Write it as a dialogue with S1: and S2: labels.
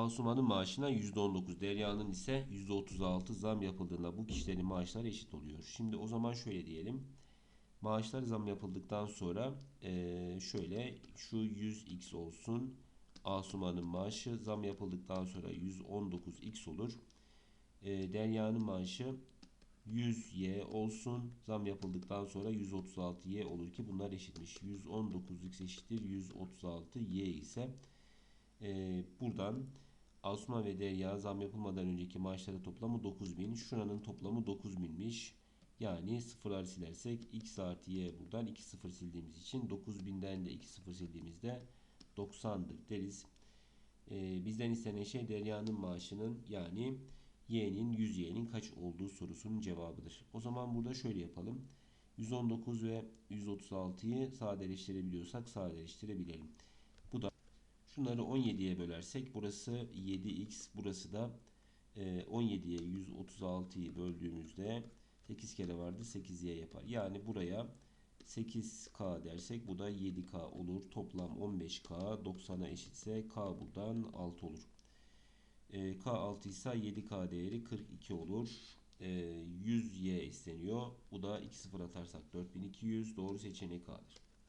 S1: Asuman'ın maaşına %19, Derya'nın ise %36 zam yapıldığında bu kişilerin maaşları eşit oluyor. Şimdi o zaman şöyle diyelim. Maaşlar zam yapıldıktan sonra şöyle şu 100x olsun. Asuman'ın maaşı zam yapıldıktan sonra 119x olur. Derya'nın maaşı 100y olsun. Zam yapıldıktan sonra 136y olur ki bunlar eşitmiş. 119x eşittir 136y ise eee, buradan Asuman ve Derya zam yapılmadan önceki maaşları toplamı 9000. Şuranın toplamı 9000'miş. Yani sıfırlar silersek x artı y buradan 2 sıfır sildiğimiz için 9000'den de 2 sıfır sildiğimizde 90'dır deriz. Ee, bizden istenen şey Derya'nın maaşının yani y'nin 100y'nin kaç olduğu sorusunun cevabıdır. O zaman burada şöyle yapalım. 119 ve 136'yı sadeleştirebiliyorsak sadeleştirebilelim. Şunları 17'ye bölersek burası 7x burası da e, 17'ye 136'yı böldüğümüzde 8 kere vardı 8y yapar. Yani buraya 8k dersek bu da 7k olur. Toplam 15k 90'a eşitse k buradan 6 olur. E, k 6 ise 7k değeri 42 olur. E, 100y isteniyor. Bu da 2 sıfır atarsak 4200 doğru seçenek A'dır.